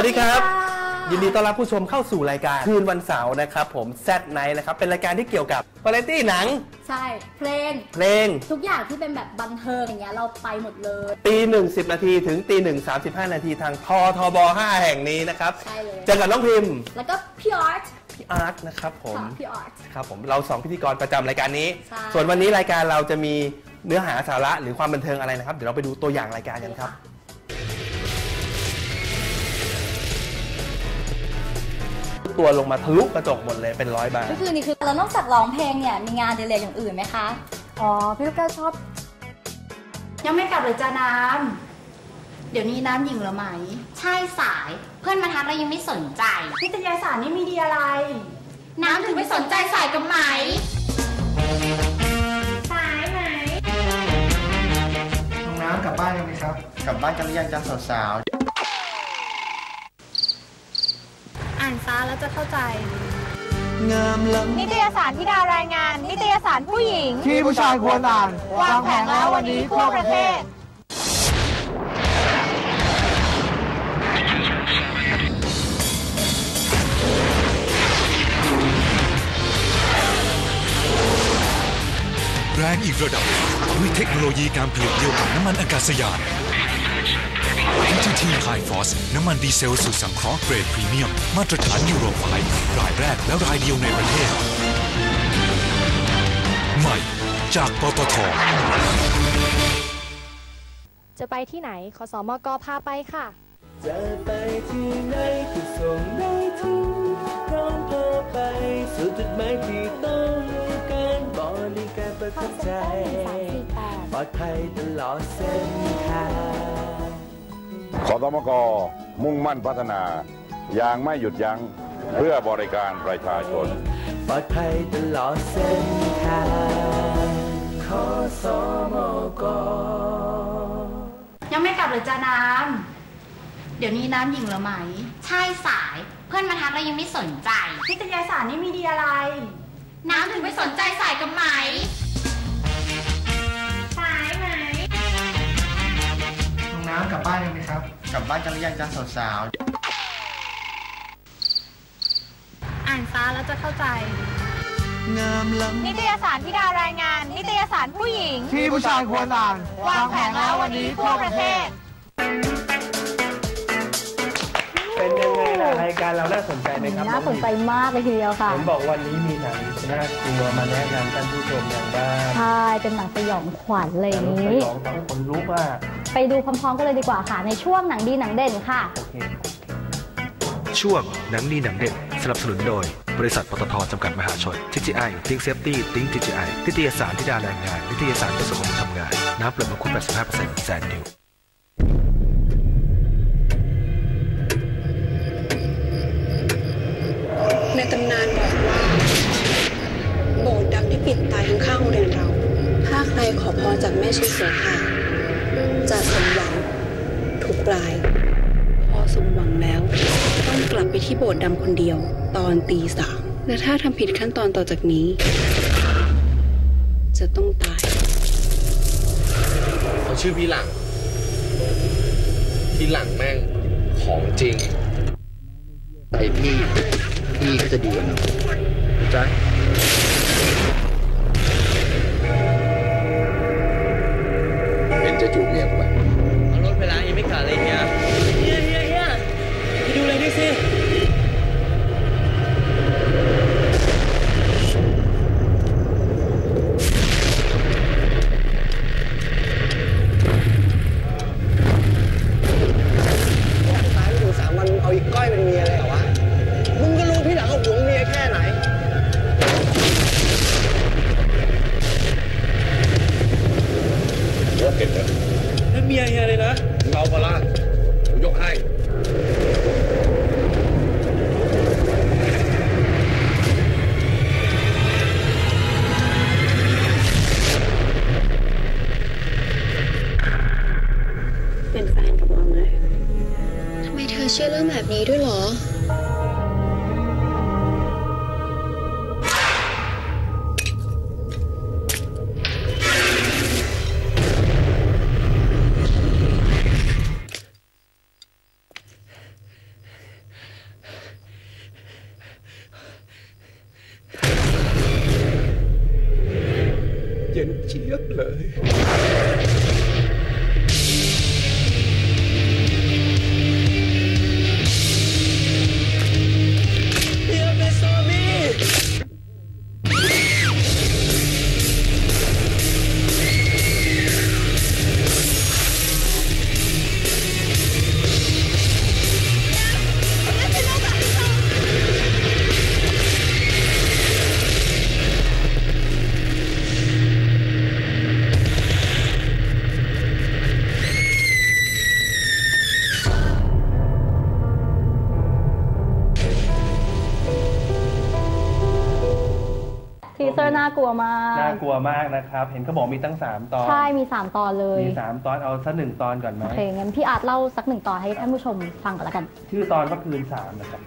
สวัสดีครับ ยินดีต้อนรับผู้ชมเข้าสู่รายการคืนวันเสาร์นะครับ ผมแซดไนท์นะครับ เป็นรายการที่เกี่ยวกับวาไรตี้หนัง ใช่ เพลง เพลง ทุกอย่างที่เป็นแบบบันเทิงอย่างเงี้ยเราไปหมดเลย ตีหนึ่งสิบนาทีถึงตีหนึ่งสามสิบห้านาทีทางทอทบห้าแห่งนี้นะครับใช่เลย เจอกับน้องพิมพ์ แล้วก็พี่อาร์ตพี่อาร์ตนะครับผมค่ะพี่อาร์ต ครับผมเราสองพิธีกรประจำรายการนี้ ใช่ ส่วนวันนี้รายการเราจะมีเนื้อหาสาระหรือความบันเทิงอะไรนะครับ เดี๋ยวเราไปดูตัวอย่างรายการกันครับ ตัวลงมาทะลุกระจกหมดเลยเป็นร้อยบาทก็คือนี่คือแล้วนอกจากร้องเพลงเนี่ยมีงานเดเลกอย่างอื่นไหมคะ อ๋อ พี่ลูกแก้วชอบ ยังไม่กลับเลยจ้าน้ำเดี๋ยวนี้น้ำหญิงเหรือไหม ใช่สาย เพื่อนมาทักแล้วยังไม่สนใจ นิตยสารนี่มีดีอะไร น้ำถึงไม่สนใจสายกับไหม สายไหมน้องน้ำกลับบ้านกันไหมครับ กลับบ้านกันหรือยังจ้าสาวอ่านซะ แล้วจะเข้าใจๆงามล้นิตยสารที่ดาวรายงาน นิตยสารผู้หญิงำที่ผู้ชายควรอ่าน วางแผงแล้ววันนี้ทั่วประเทศ แรงอีกระดับ ด้วยเทคโนโลยีการผลิตเดียวกับน้ำมันอากาศยาน NTT High Force น้ำมันดีเซลสูตรสังเคราะห์เกรดพรีเมียม มาตรฐานยูโร5รายแรกและรายเดียวในประเทศ ใหม่จากปตทจะไปที่ไหนขอสมกพาไปค่ะ จะไปที่ไหนก็ส่งได้ถึงพร้อมพาไปสู่จุดหมายที่ต้องการบริการประทับใจปลอดภัยตลอดเส้นทาง ขอสมกมุ่งมั่นพัฒนาอย่างไม่หยุดยั้งเพื่อบริการประชาชน ปลอดภัยตลอดเส้นทางขอสมกยังไม่กลับเลยจ้าน้ำเดี๋ยวนี้น้ำหญิงเหรือไหม ใช่สายเพื่อนมาทักแล้วยังไม่สนใจนิตยสารนี่มีดีอะไร น้ำถึงไม่สนใจสายกับไหม น้องน้ำกลับบ้านกันไหมครับ กลับบ้านกันหรือยังจ้าสาวอ่านซะแล้วจะเข้าใจๆงามล้นิตยสารที่ดาวรายงาน นิตยสารผู้หญิงำที่ผู้ชายควรอ่าน วางแผงแล้ววันนี้ทั่วประเทศ เป็นยังไงล่ะรายการเราน่าสนใจไหมครับน่าสนใจมากเลยทีเดียวค่ะเห็นบอกวันนี้มีหนังน่ากลัวมาแนะนำท่านผู้ชมอย่างบ้างใช่เป็นหนังสยองขวัญอะไรอย่างสนี้ยองฟังคนลุกอะ ไปดูพร้อมๆกันเลยดีกว่าค่ะ ในช่วงหนังดีหนังเด่นค่ะโอเคช่วงหนังดีหนังเด่นสนับสนุนโดย บริษัทปตทจำกัดมหาชน TGI Think Safety Think TGI นิตยสารที่ดาแรงงานนิตยสารเพื่อสังคมทำงาน น้ำเปลือกมังคุด85%แสนนิวในตำนานบอกว่า โบสถ์ดำที่ปิดตายข้างๆโรงเรียนเรา ถ้าใครขอพรจากแม่ชีเสือขาว จะสมหวังทุกราย พอสมหวังแล้ว ต้องกลับไปที่โบสถ์ดำคนเดียว ตอนตีสามและถ้าทำผิดขั้นตอนต่อจากนี้ จะต้องตายเขาชื่อพี่หลัง พี่หลังแม่งของจริงไอพี่พี่ก็จะดีกว่าเราใจเากลัวมากน่ากลัวมากนะครับ เห็นเขาบอกมีตั้ง 3 ตอน ใช่มี 3 ตอนเลย มี 3 ตอนเอาสักหนึ่งตอนก่อนไหมโอเคงั้นพี่อาร์ตเล่าสักหนึ่งตอนให้ท่านผู้ชมฟังก่อนละกัน ชื่อตอนว่าคืนสามนะครับ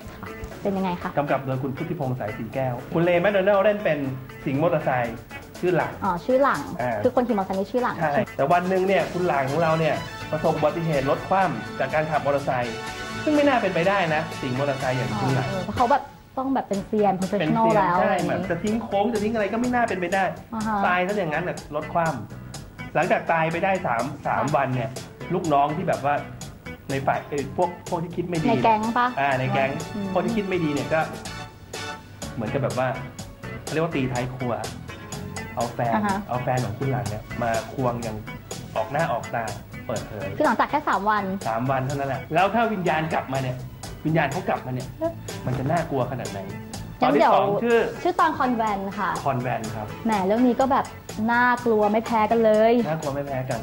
เป็นยังไงคะกำกับโดยคุณพุทธิพงษ์สายสีแก้ว คุณเลแมคโดนัลด์เล่นเป็นสิงห์มอเตอร์ไซค์ชื่อหลังอ๋อชื่อหลังอ่าคือคนขี่มอเตอร์ไซค์นี่ชื่อหลังใช่แต่วันหนึ่งเนี่ยคุณหลังของเราเนี่ยประสบอุบัติเหตุรถคว่ำจากการขับมอเตอร์ไซค์ซึ่งไม่น่าเป็นไปได้นะ สิงห์มอเตอร์ไซค์อย่างอ๋อคุณหลังเออเพราะเขาแบบ ต้องแบบเป็นเซียนเป็น professional เซียนแล้วใช่อะไรอย่างแบบงี้จะทิ้งโค้งจะทิ้งอะไรก็ไม่น่าเป็นไปได้ อ่าฮะ ตายซะอย่างนั้นน่ะรถคว่ำหลังจากตายไปได้สามสามวันเนี่ย ลูกน้องที่แบบว่าในฝ่ายเอ้ยพวกพวกที่คิดไม่ดีในแก๊งปะ อ่าในแก๊งอืม พวกที่คิดไม่ดีเนี่ยก็ เหมือนกับแบบว่าเขาเรียกว่าตีท้ายครัว เอาแฟนอ่าฮะ เอาแฟนของคุณหลังเนี่ยมาควงอย่างออกหน้าออกตาเปิดเผย คือหลังจากแค่3วัน สามวันเท่านั้นแหละ แล้วถ้าวิญญาณกลับมาเนี่ย วิญญาณเขากลับมาเนี่ย มันจะน่ากลัวขนาดไหนตอนที่งั้นเดี๋ยวสองชื่อชื่อตอนคอนแวนค่ะ คอนแวนครับ แหมเรื่องนี้ก็แบบน่ากลัวไม่แพ้กันเลย น่ากลัวไม่แพ้กัน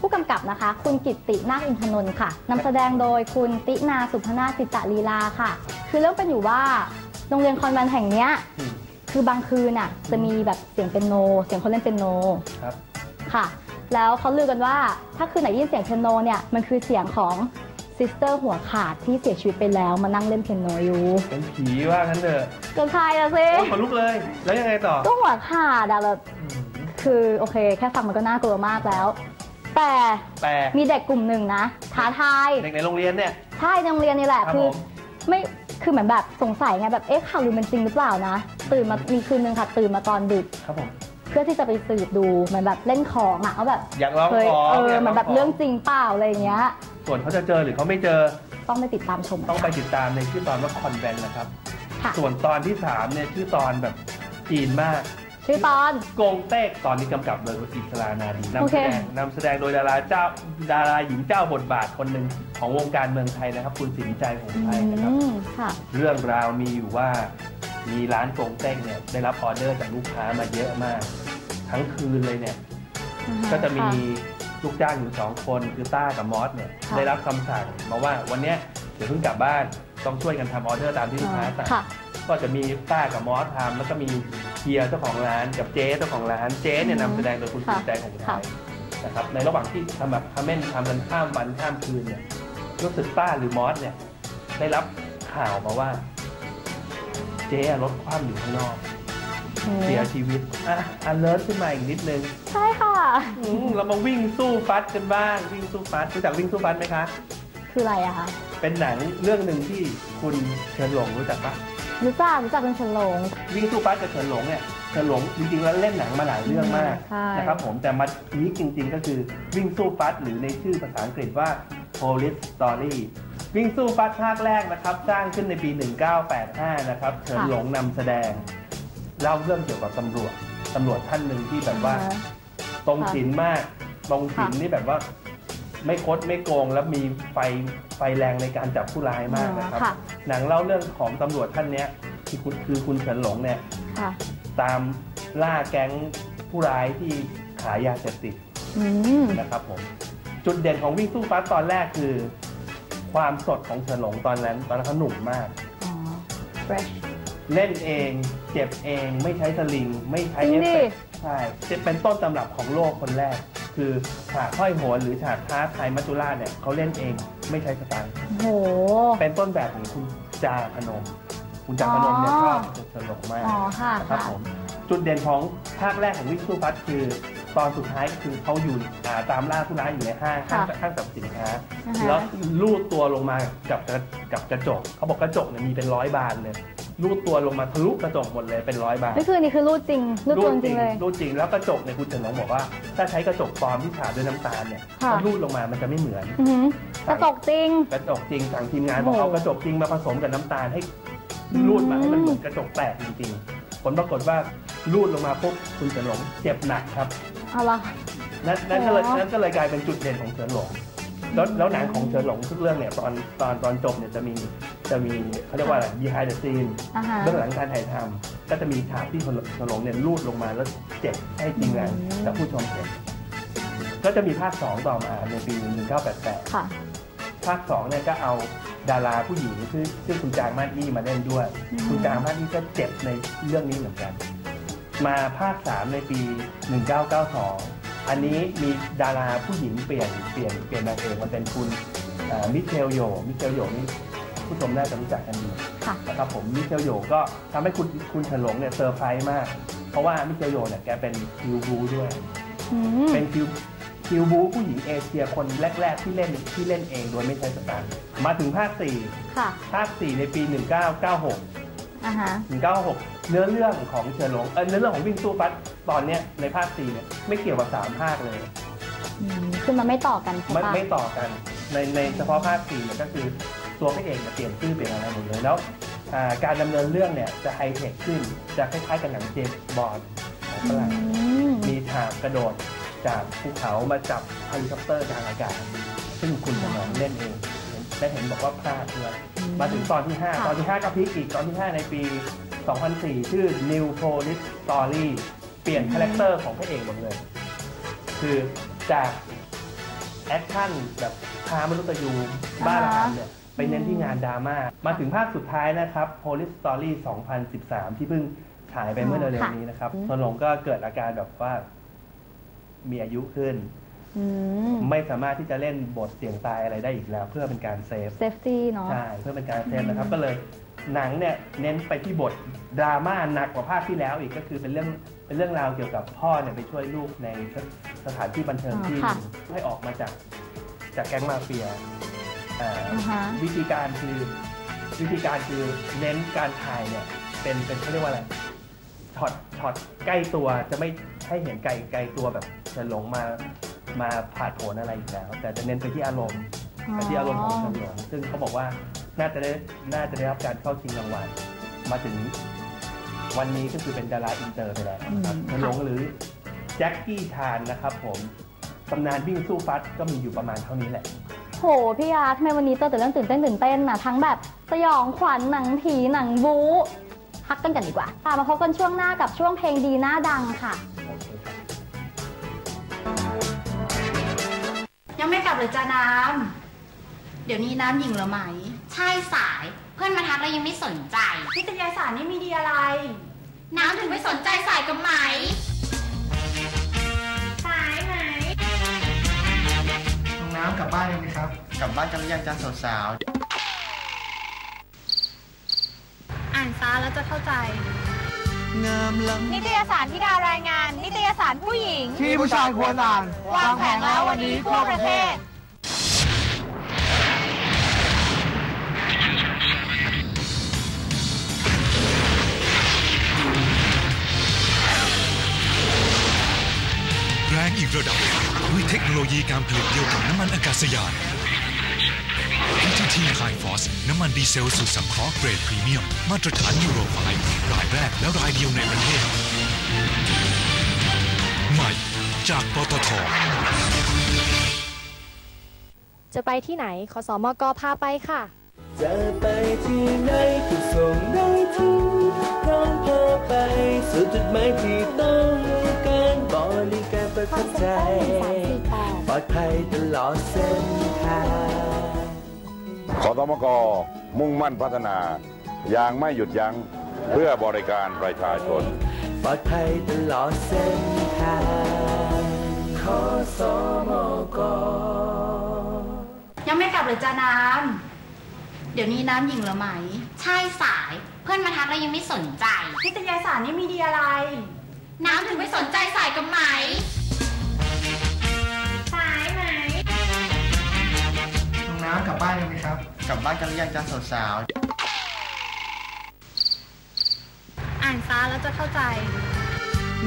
ผู้กำกับนะคะ คุณกิตตินาคอินทนนท์ค่ะนำแสดงโดยคุณตินาสุพนาสิตลีลาค่ะ คือเรื่องเป็นอยู่ว่าโรงเรียนคอนแวนต์แห่งเนี้ยอืมคือบางคืนน่ะจะมีแบบเสียงเปียโน เสียงคนเล่นเปียโนครับค่ะ แล้วเขาลือกันว่าถ้าคืนไหนได้ยินเสียงเปียโนเนี่ยมันคือเสียงของ ซิสเตอร์หัวขาดที่เสียชีวิตไปแล้วมานั่งเล่นเปียโนอยู่เป็นผีว่างั้นเถอะก็ใช่ละสิโอ้ยขนลุกเลย แล้วยังไงต่อก็หัวขาดอะแบบคือโอเค แค่ฟังมันก็น่ากลัวมากแล้ว แต่แต่มีเด็กกลุ่มหนึ่งนะท้าทายเด็กในโรงเรียนเนี่ยใช่ในโรงเรียนนี่แหละครับคือผมไม่คือเหมือนแบบสงสัยไงแบบเอ๊ะข่าวลือมันจริงหรือเปล่านะ ตื่นมามีคืนนึงค่ะ ตื่นมาตอนดึกครับผมเพื่อที่จะไปสืบดูเหมือนแบบเล่นของอะว่าแบบอยากลองเคยของเอออยากเหลมือองนแบบของเรื่องจริงเปล่าอะไรอย่างเงี้ย ส่วนเขาจะเจอหรือเขาไม่เจอต้องไปติดตามชมต้องไปติดตามในชื่อตอนว่าคอนแวนนะครับค่ะส่วนตอนที่สามเนี่ยชื่อตอนแบบจีนมาก ชื่อตอนโกงเต้กตอนนี้กำกับโดยอิสรานาดีนำโอแสเคดงนำแสดงโดยดาราเจ้าดาราหญิงเจ้าบทบาทคนหนึ่งของวงการเมืองไทยนะครับคุณสินใจของอืไทยนะครับมค่ะเรื่องราวมีอยู่ว่ามีร้านโกงเต้งเนี่ยได้รับออเดอร์จากลูกค้ามาเยอะมาก ทั้งคืนเลยเนี่ยอือฮะก็จะมีค่ ลูกจ้างอยู่สองคนคือต้ากับมอสเนี่ยค่ะได้รับคำสั่งมาว่าวันเนี้ยเดี๋ยวเพิ่งกลับบ้านต้องช่วยกันทำออเดอร์ตามที่ลูกค้าสั่งค่ะ ก็จะมีต้ากับมอสทำแล้วก็มีเฮียเจ้าของร้านกับเจ๊เจ้าของร้านเจ๊เนี่ยอือฮึนำแสดงโดยคุณค่ะสุนใจของไทค่ะ ยนะครับในระหว่างที่ทำแบบทำเม่นทำกันข้ามวันข้ามคืนเนี่ยรู้สึกต้าหรือมอสเนี่ยได้รับข่าวมาว่า เจ๊อะรถคว่ำอยู่ข้างนอกอืม เสียชีวิต อะอันเลิศขึ้นมาอีกนิดนึง ใช่ค่ะ อืมเรามาวิ่งสู้ฟัดกันบ้าง วิ่งสู้ฟัดรู้จักวิ่งสู้ฟัดไหมคะ คืออะไรอะคะ เป็นหนังเรื่องหนึ่งที่คุณเฉินหลงรู้จักปะรู้จักรู้จักเป็นเฉินหลง วิ่งสู้ฟัดกับเฉินหลงเนี่ยเฉินหลงจริงๆแล้วเล่นหนังมาหลายเรื่องมากใช่ นะครับผมแต่มาพีคจริง ๆ ก็คือวิ่งสู้ฟัดหรือในชื่อภาษาอังกฤษว่า Police Story วิ่งสู้ฟัดภาคแรกนะครับ สร้างขึ้นในปี 1985 นะครับเฉินหลงนำแสดง เล่าเรื่องเกี่ยวกับตำรวจตำรวจท่านหนึ่งที่แบบว่าอ่าฮะตรงศีลมาก ตรงศีลนี่แบบว่า ไม่คดไม่โกงแล้วมีไฟไฟแรงในการจับผู้ร้ายมากนะครับค่ะหนังเล่าเรื่องของตำรวจท่านเนี้ยที่คุณคือคุณเฉินหลงเนี่ยค่ะตามล่าแก๊งผู้ร้ายที่ขายยาเสพติดอืมนะครับผมจุดเด่นของวิ่งสู้ฟ้าตอนแรกคือ ความสดของเฉินหลงตอนนั้น ตอนนั้นเขาหนุ่มมากอ๋อ fresh เล่นเอง เจ็บเองไม่ใช้สลิง ไม่ใช้จริเองฟดิ เฟกต์ใช่จะเป็นต้นตำรับของโลกคนแรก คือฉากห้อยโหนหรือฉากท้าทายมัจจุราชเนี่ยเขาเล่นเองไม่ใช้สตางค์โห เป็นต้นแบบของคุณจาพนม คุณจาพนมเนี่ยอ๋อชอบเฉินหลงมากอ๋อค่ะนะครับค่ะ ผมจุดเด่นของภาคแรกของวิ่งสู้ฟัดคือ ตอนสุดท้ายก็คือเขาอยู่อ่าตามล่าผู้ร้ายอยู่ในห้างห้างห้างสรรพสินค้า อ่าฮะ แล้วลูดตัวลงมากับกระกับกระจกเขาบอกกระจกเนี่ยมีเป็นร้อยบานเลยรูดตัวลงมาทะลุกระจกหมดเลยเป็นร้อยบาทนี่คือนี่คือรูดจริงรูดตัวจริงเลย รูดจริง แล้วกระจกเนี่ยคุณเฉินหลงบอกว่า ถ้าใช้กระจกปลอมที่ฉาบด้วยน้ำตาลเนี่ยค่ะ ถ้ารูดลงมามันจะไม่เหมือน อื้อหือกระจกจริง กระจกจริงทางทีมงานบอกโอ้โหเอากระจกจริงมาผสมกับน้ำตาลให้รูดมาให้มันเหมือนกระจกแตกจริงๆ ผลปรากฏว่า รูดลงมาปุ๊บคุณเฉินหลงเจ็บหนักครับเอาละนั่นนั่นก็เลยอ๋อนั่นก็เลยกลายเป็นจุดเด่นของเฉินหลงแล้วแล้วหนังของเฉินหลงทุกเรื่องเนี่ยตอนตอนตอนจบเนี่ยจะมีจะมีเขาเรียกว่าอะไร behind the scene อ่าฮะเบื้องหลังการถ่ายทำก็จะมีฉากที่เฉินหลงเนี่ยรูดลงมาแล้วเจ็บให้ทีมงานอืมและผู้ชมเห็นก็จะมีภาค 2 ต่อมาในปี 1988ค่ะภาค2เนี่ยก็เอาดาราผู้หญิงชื่อชื่อคุณจางมาดอี้มาเล่นด้วยอืมคุณจางมาดอี้ก็เจ็บในเรื่องนี้เหมือนกัน มาภาค 3 ในปี 1992 อันนี้มีดาราผู้หญิงเปลี่ยนเปลี่ยนเปลี่ยนนางเอกมาเป็นคุณเอ่อมิเชลโยมิเชลโยนี่ผู้ชมน่าจะรู้จักกันดีค่ะนะครับผมมิเชลโยก็ทำให้คุณคุณเฉินหลงเนี่ยเซอร์ไพรส์มาก เพราะว่ามิเชลโยเนี่ยแกเป็นคิวบูด้วยอืมเป็นคิวคิวบูผู้หญิงเอเชียคนแรก ๆ ที่เล่นที่เล่นเองโดยไม่ใช้สตางค์มาถึงภาคค่ะ4ภาค4ในปี 1996 อ่าฮะ 1996เนื้อเรื่องของเฉินหลงเออเนื้อเรื่องของวิ่งสู้ฟัดตอนเนี้ยในภาค4เนี่ยไม่เกี่ยวกับ3ภาคเลย อืมคือมันไม่ต่อกันใช่ไม่ปะไม่ต่อกันในในเฉพาะภาค4เนี่ยก็คือตัวพระเอกเนี่ยเปลี่ยนชื่อเปลี่ยนอะไรหมดเลยแล้วอ่าการดำเนินเรื่องเนี่ยจะไฮเทคขึ้นจะคล้ายๆกับหนังเจมส์บอลของฝรั่งอืมมีฉากกระโดดจากภูเขามาจับเฮลิคอปเตอร์กลางอากาศ ซึ่งคุณสมองเล่นเอง ได้เห็นบอกว่าพลาดด้วยมาถึงตอนที่ 5 ตอนที่ 5 ก็พลิกอีกตอนที่ 5 ในปี 2004 ชื่อ New Police Story เปลี่ยนคาแรคเตอร์ของพระเอกหมดเลย คือจากแอคชั่นแบบพามนุษย์ยูบ้าระห่ำเนี่ยไปเน้นที่งานดราม่า มาถึงภาคสุดท้ายนะครับ Police Story 2013 ที่เพิ่งฉายไปเมื่อเร็วๆนี้นะครับสนหลงก็เกิดอาการแบบว่ามีอายุขึ้นอืม ไม่สามารถที่จะเล่นบทเสี่ยงตายอะไรได้อีกแล้ว เพื่อเป็นการเซฟเซฟตี้เนาะใช่เพื่อเป็นการเซฟนะครับก็เลยหนังเนี่ยเน้นไปที่บทดราม่าหนักกว่าภาคที่แล้วอีกก็คือเป็นเรื่องเป็นเรื่องราวเกี่ยวกับพ่อเนี่ยไปช่วยลูกในสถานที่บันเทิงอ๋อที่ค่ะให้ออกมาจากจากแก๊งมาเฟียอ่าอ่าฮะวิธีการคือวิธีการคือเน้นการถ่ายเนี่ยเป็นเป็นเขาเรียกว่าอะไรช็อตช็อตใกล้ตัวจะไม่ให้เห็นไกลไกลตัวแบบจะหลงมา มาผ่าดโผนอะไรอีกแล้ว แต่จะเน้นไปที่อารมณ์ไปที่อารมณ์ของเฉินหลงซึ่งเขาบอกว่าน่าจะได้น่าจะได้รับการเข้าชิงรางวัลมาถึงวันนี้ก็คือเป็นดาราอินเตอร์ไปแล้วนะครับอืมเฉินหลงหรือแจ็คกี้ชานนะครับผมตำนานวิ่งสู้ฟัดก็มีอยู่ประมาณเท่านี้แหละ โห พี่ยาทำไมวันนี้เจอแต่เรื่องตื่นเต้นตื่นเต้นน่ะทั้งแบบสยองขวัญหนังผีหนังบู๊พักกันกันดีกว่าค่ะมาพบกันช่วงหน้ากับช่วงเพลงดีหน้าดังค่ะยังไม่ก ลับเลยจ้าน้ำ เดี๋ยวนี้น้ำหญิงเหรอไหม ใช่สาย เพื่อนมาทักแล้วยังไม่สนใจ นิตยสารนี่มีดีอะไร น้ำถึงไม่สนใจสายกับไหม สายไหมน้องน้ำกลับบ้านยังไหมครับ กลับบ้านกันหรือยังจ้าสาวอ่านซาแล้วจะเข้าใจๆ งามล้ำนิตยสารที่ดารายงาน นิตยสารผู้หญิง ที่ผู้ชายควรอ่านวางแผงแล้ววันนี้ทั่วประเทศ แรงอีกระดับ ด้วยเทคโนโลยีการผลิตเดียวกับน้ำมันอากาศยาน PTT High Force น้ำมันดีเซลสูตรสังเคราะห์เกรดพรีเมียม มาตรฐานยูโร5รายแรกและรายเดียวในประเทศ ใหม่จากปตทจะไปที่ไหนขอสอมกพาไปค่ะ จะไปที่ไหนก็ส่งได้ถึงพร้อมพาไปสู่จุดหมายที่ต้องการบริการประทับใจปลอดภัยตลอดเส้นทาง ขอสมกมุ่งมั่นพัฒนา อย่างไม่หยุดยั้งเพื่อบริการประชาชน ปลอดภัยตลอดเส้นทางขอสมกยังไม่กลับเลยจ้าน้ำเดี๋ยวนี้น้ำหญิงเหรอไหม ใช่สาย เพื่อนมาทักแล้วยังไม่สนใจ นิตยสารนี่มีดีอะไร น้ำถึงไม่สนใจสายกับไหม น้องน้ำกลับบ้านยังไหมครับ กลับบ้านกันหรือยังจ้าสาวานซะแล้วจะเข้าใจ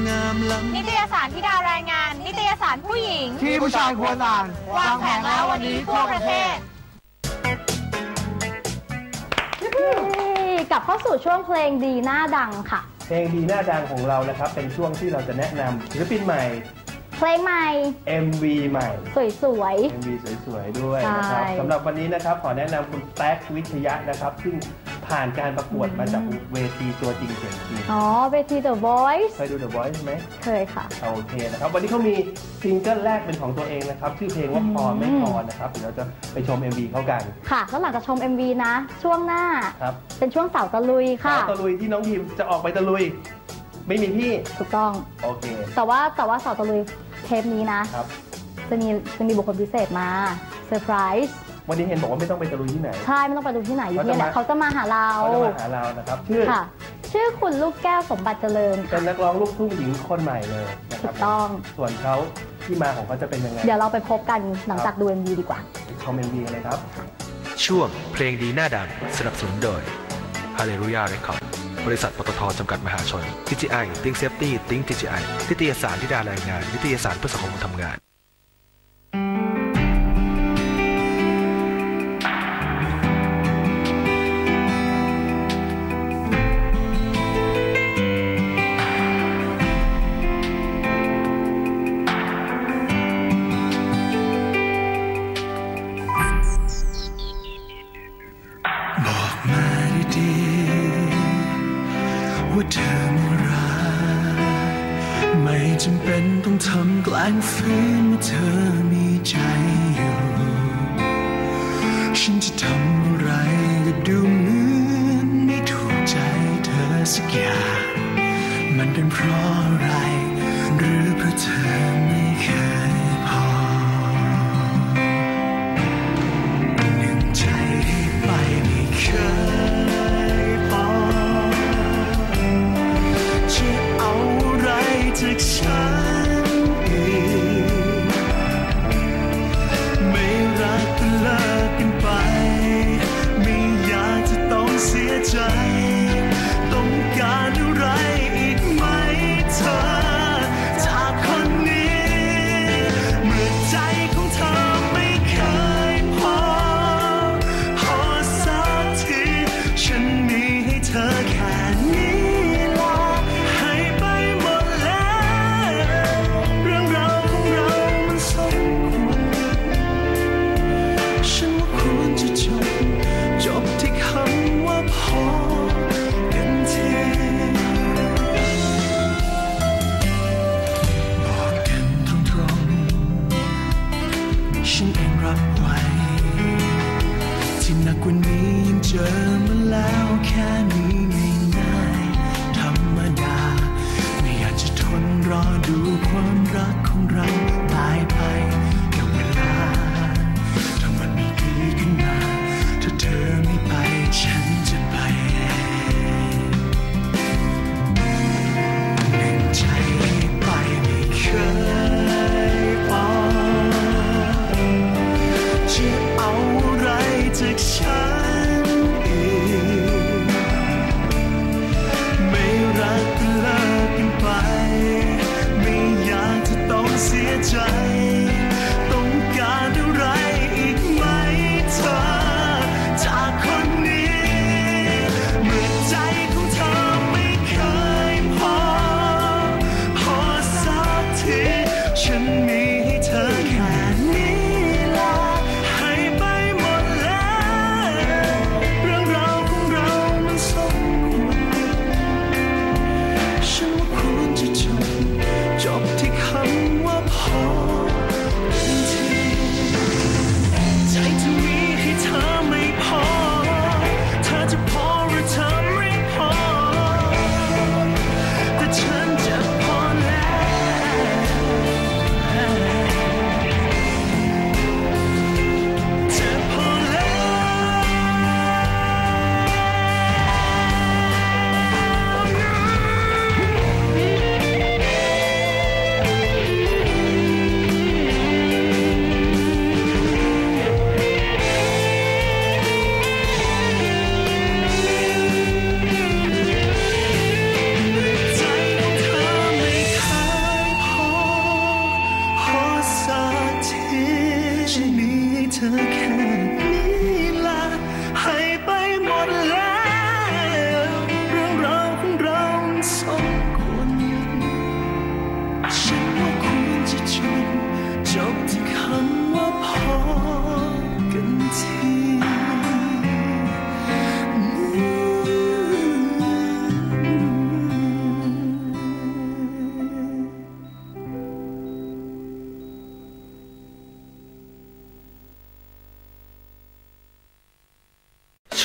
งามล้นิตยสารที่ดาวรายงาน นิตยสารผู้หญิงำที่ผู้ชายควรอ่านวางแผงแล้ววันนี้ทั่วประเทศ กลับเข้าสู่ช่วงเพลงดีหน้าดังค่ะ เพลงดีหน้าดังของเรานะครับ เป็นช่วงที่เราจะแนะนำศิลปินใหม่ เพลงใหม่ MV ใหม่ สวย MV สวยๆด้วยนะครับใช่ สำหรับวันนี้นะครับขอแนะนำคุณแท็กวิทยะนะครับ ซึ่งผ่านการประกวดมาจากเวทีตัวจริงเสียงจริงๆอ๋อเวที The Voice เคยดู The Voice ไหมเคยค่ะ โอเคนะครับ วันนี้เขามีซิงเกิลแรกเป็นของตัวเองนะครับ ชื่อเพลงว่าพอไม่พอนะครับ เดี๋ยวเราจะไปชม MV เขากันค่ะแล้วหลังจากชม MV นะ ช่วงหน้า ครับเป็นช่วงเสาตะลุยค่ะ สาวตะลุยที่น้องพิมจะออกไปตะลุย ไม่มีพี่ ถูกต้อง โอเค แต่ว่าแต่ว่าเสาตะลุย เทปนี้นะ ครับ จะมีจะมีบุคคลพิเศษมาเซอร์ไพรส์วันนี้เห็นบอกว่าไม่ต้องไปตะลุยที่ไหน ใช่ ไม่ต้องไปดูที่ไหนอยู่ที่นี่แหละเขาเขาจะจะมามาหาเราเขาจะมาหาเรานะครับชื่อค่ะ ชื่อคุณลูกแก้วสมบัติเจริญเป็นนักร้องลูกทุ่งหญิงคนใหม่เลยนะคถูรับกต้อง ส่วนเขาที่มาของเขาจะเป็นยังไง เดี๋ยวเราไปพบกันหลังจากดู MV ดีกว่าชม MV กันเลยครับ ช่วงเพลงดีหน้าดังสนับสนุนโดย Hallelujah Record บริษัทปตทจำกัดมหาชน TGI Think Safety Think TGI นิตยสารที่ดาแรงงาน นิตยสารเพื่อสังคมทำงาน ว่าเธอมีใจอยู่ ฉันจะทำอะไรก็ดูเหมือนไม่ถูกใจเธอสักอย่าง มันเป็นเพราะอะไร หรือเพราะเธอไม่เคยพอหนึ่งใจที่ไปไม่เคย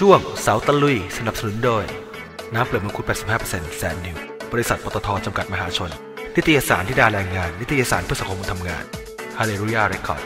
ช่วงเสาตะลุย สนับสนุนโดย น้ำเปลือกมังคุด 85%แสนนิว บริษัทปตทจำกัดมหาชน นิตยสารที่ดาแรงงาน นิตยสารเพื่อสังคมคนทำงานฮาเลลูยาเรคคอร์ด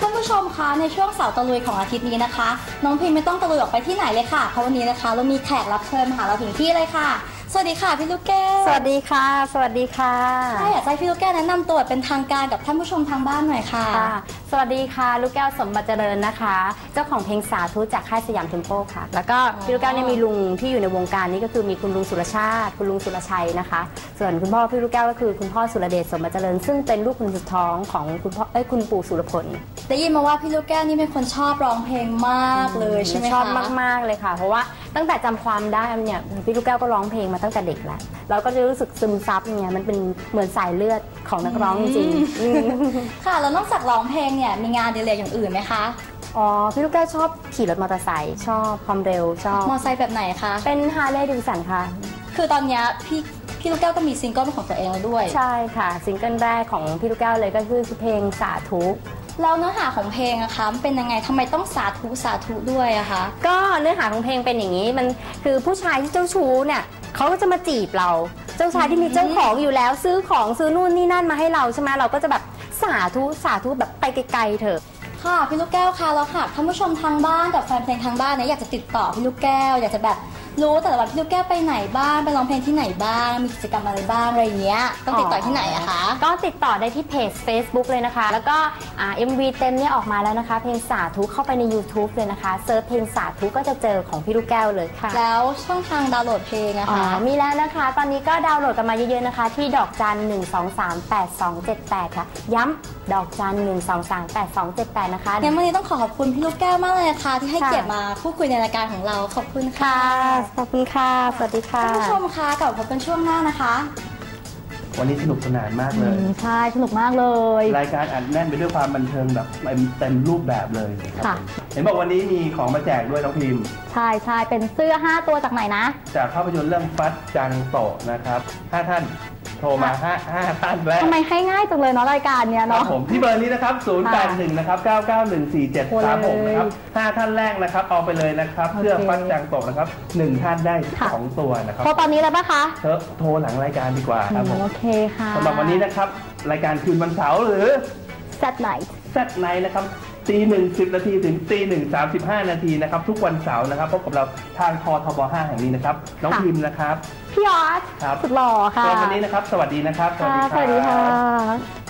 ท่านผู้ชมคะในช่วงเสาตะลุยของอาทิตย์นี้นะคะ น้องพิมไม่ต้องตะลุยออกไปที่ไหนเลยค่ะเพราะวันนี้นะคะ เรามีแขกรับเชิญมาหาเราถึงที่เลยค่ะ สวัสดีค่ะพี่ลูกแก้วสวัสดีค่ะ สวัสดีค่ะใช่อยากจะให้พี่ลูกแก้วแนะนำตัวเป็นทางการกับท่านผู้ชมทางบ้านหน่อยค่ะค่ะ สวัสดีค่ะ ลูกแก้วสมบัติเจริญนะคะ เจ้าของเพลงสาธุจากค่ายสยามเทมโปค่ะ แล้วก็พี่ลูกแก้วเนี่ยมีลุงที่อยู่ในวงการนี้ก็คือมีคุณลุงสุรชาติ คุณลุงสุรชัยนะคะ ส่วนคุณพ่อพี่ลูกแก้วก็คือคุณพ่อสุรเดชสมบัติเจริญ ซึ่งเป็นลูกคนสุดท้องของคุณพ่อเอ้ยคุณปู่สุรพลได้ยินมาว่าพี่ลูกแก้วนี่เป็นคนชอบร้องเพลงมากเลยใช่ไหมคะชอบมากๆเลยค่ะ เพราะว่า ตั้งแต่จำความได้เนี่ยพี่ลูกแก้วก็ร้องเพลงมาตั้งแต่เด็กแล้วเราก็จะรู้สึกซึมซับเนี่ยมันเป็นเหมือนสายเลือดของนักร้องจริงๆอืมค่ะแล้วนอกจากร้องเพลงเนี่ยมีงานอดีเลกอย่างอื่นไหมคะอ๋อพี่ลูกแก้วชอบขี่รถมอเตอร์ไซค์ชอบความเร็วชอบมอไซค์แบบไหนคะเป็นฮาร์เลย์ดิวสันค่ะ คือตอนเนี้ยพี่พี่ลูกแก้วก็มีซิงเกิลเป็นของตัวเองแล้วด้วย ใช่ค่ะ ซิงเกิลแรกของพี่ลูกแก้วเลยก็คือเพลงสาธุ แล้วเนื้อหาของเพลงอะคะมันเป็นยังไงทำไมต้องสาธุสาธุด้วยอะคะก็เนื้อหาของเพลงเป็นอย่างนี้มันคือผู้ชายที่เจ้าชู้เนี่ยเขาก็จะมาจีบเรา เจ้าชายที่มีเจ้าของอยู่แล้ว ซื้อของซื้อนู่นนี่นั่นมาให้เราใช่ไหมเราก็จะแบบสาธุสาธุแบบไปไกลๆเถอะค่ะพี่ลูกแก้วคะแล้วค่ะท่านผู้ชมทางบ้านกับแฟนเพลงทางบ้านเนี่ยอยากจะติดต่อพี่ลูกแก้ว อยากจะแบบ รู้แต่ละวันพี่ลูกแก้วไปไหนบ้างไปร้องเพลงที่ไหนบ้างมีกิจกรรมอะไรบ้างอะไรอย่างเงี้ยต้องติดต่อที่ไหนอะคะ ก็ติดต่อได้ที่เพจ Facebook เลยนะคะ แล้วก็อ่า MV เต็มเนี่ยออกมาแล้วนะคะ เพลงสาธุเข้าไปใน YouTube เลยนะคะเซิร์ชเพลงสาธุก็จะเจอของพี่ลูกแก้วเลยค่ะแล้วช่องทางดาวน์โหลดเพลงอะอ๋อคะ มีแล้วนะคะ ตอนนี้ก็ดาวน์โหลดกันมาเยอะๆนะคะ ที่ดอกจัน 1 2 3 8 2 7 8 ค่ะ ย้ำดอกจัน 1 2 3 8 2 7 8 นะคะ งั้นวันนี้ต้องขอขอบคุณพี่ลูกแก้วมากเลยนะคะที่ให้ค่ะ เกียรติมาพูดคุยในรายการของเราขอบคุณค่ะขอบคุณค่ะ สวัสดีค่ะท่านผู้ชมคะกลับมาพบกันช่วงหน้านะคะ วันนี้สนุกสนานมากเลย ใช่สนุกมากเลย รายการอัดแน่นไปด้วยความบันเทิงแบบเต็มเต็มรูปแบบเลยนะครับค่ะเห็นบอกวันนี้มีของมาแจกด้วยน้องพิมพ์ ใช่ใช่เป็นเสื้อ 5 ตัวจากไหนนะ จากภาพยนตร์เรื่องฟัดจังโตะนะครับห้าท่าน โทรมาห้าห้าท่านแรกทำไมให้ง่ายจังเลยเนาะรายการเนี้ยครัเนาะ บผมที่เบอร์นี้นะครับ 081 นะครับ 9914736 นะครับห้าท่านแรกนะครับ เอาไปเลยนะครับเสื้อฟัดจังโตะนะครับหนึ่งท่านได้สองตัวนะครับ โทรตอนนี้เลยปะคะเธอโทรหลังรายการดีกว่าครับผมโอเคค่ะสำหรับวันนี้นะครับ รายการคืนวันเสาร์หรือ Set Night แซดไนนะครับ ตีหนึ่งสิบนาทีถึงตีหนึ่งสามสิบห้านาทีนะครับ ทุกวันเสาร์นะครับพบกับเราทางททบห้าแห่งนี้นะครับ น้องค่ะพิมพ์นะครับ พี่ออสครับ สุดหล่อค่ะสำหรับวันนี้นะครับ สวัสดีนะครับค่ะสวัสดีค่ะ